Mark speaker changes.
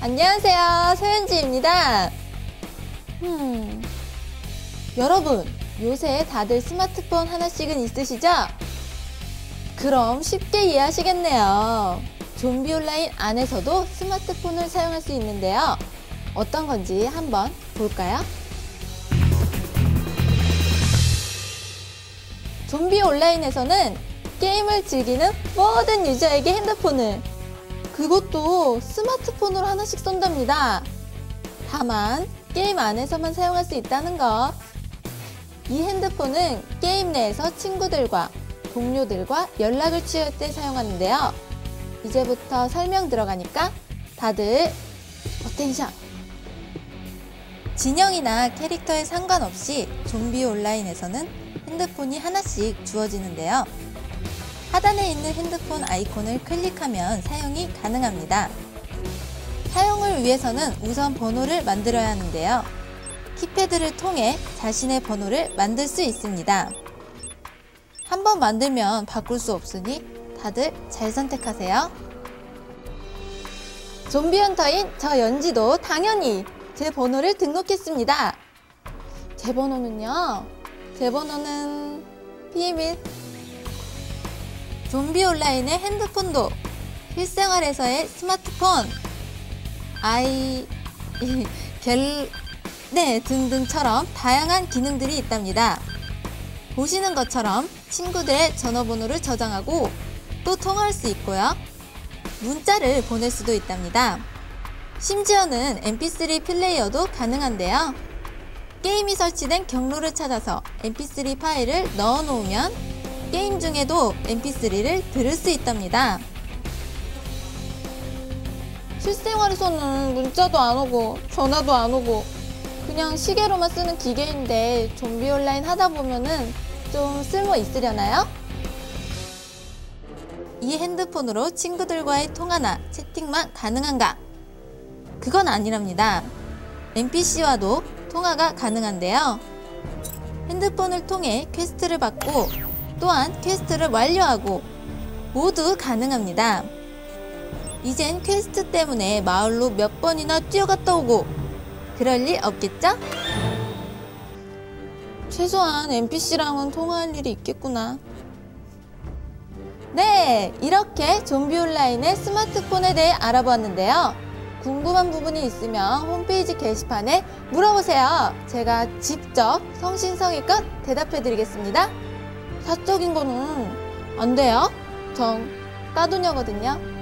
Speaker 1: 안녕하세요. 서현지입니다. 음, 여러분, 요새 다들 스마트폰 하나씩은 있으시죠? 그럼 쉽게 이해하시겠네요. 좀비 온라인 안에서도 스마트폰을 사용할 수 있는데요. 어떤 건지 한번 볼까요? 좀비 온라인에서는 게임을 즐기는 모든 유저에게 핸드폰을 그것도 스마트폰으로 하나씩 쏜답니다. 다만 게임 안에서만 사용할 수 있다는 것. 이 핸드폰은 게임 내에서 친구들과 동료들과 연락을 취할 때 사용하는데요. 이제부터 설명 들어가니까 다들 어텐션! 진영이나 캐릭터에 상관없이 좀비 온라인에서는 핸드폰이 하나씩 주어지는데요. 하단에 있는 핸드폰 아이콘을 클릭하면 사용이 가능합니다. 사용을 위해서는 우선 번호를 만들어야 하는데요. 키패드를 통해 자신의 번호를 만들 수 있습니다. 한번 만들면 바꿀 수 없으니 다들 잘 선택하세요. 좀비 헌터인 저 연지도 당연히 제 번호를 등록했습니다. 제 번호는요. 제 번호는 비밀. 좀비 온라인의 핸드폰도 실생활에서의 스마트폰, 아이, 갤, 네, 등등처럼 다양한 기능들이 있답니다. 보시는 것처럼 친구들의 전화번호를 저장하고 또 통화할 수 있고요. 문자를 보낼 수도 있답니다. 심지어는 mp3 플레이어도 가능한데요. 게임이 설치된 경로를 찾아서 mp3 파일을 넣어 놓으면 게임 중에도 mp3를 들을 수 있답니다. 실생활에서는 문자도 안 오고 전화도 안 오고 그냥 시계로만 쓰는 기계인데 좀비 온라인 하다 보면은 좀 쓸모 있으려나요? 이 핸드폰으로 친구들과의 통화나 채팅만 가능한가? 그건 아니랍니다. NPC와도 통화가 가능한데요. 핸드폰을 통해 퀘스트를 받고 또한 퀘스트를 완료하고 모두 가능합니다. 이젠 퀘스트 때문에 마을로 몇 번이나 뛰어갔다 오고 그럴 일 없겠죠? 최소한 NPC랑은 통화할 일이 있겠구나. 네, 이렇게 좀비 온라인의 스마트폰에 대해 알아보았는데요. 궁금한 부분이 있으면 홈페이지 게시판에 물어보세요. 제가 직접 성신성의껏 대답해 드리겠습니다. 사적인 거는 안 돼요. 전 따도녀거든요.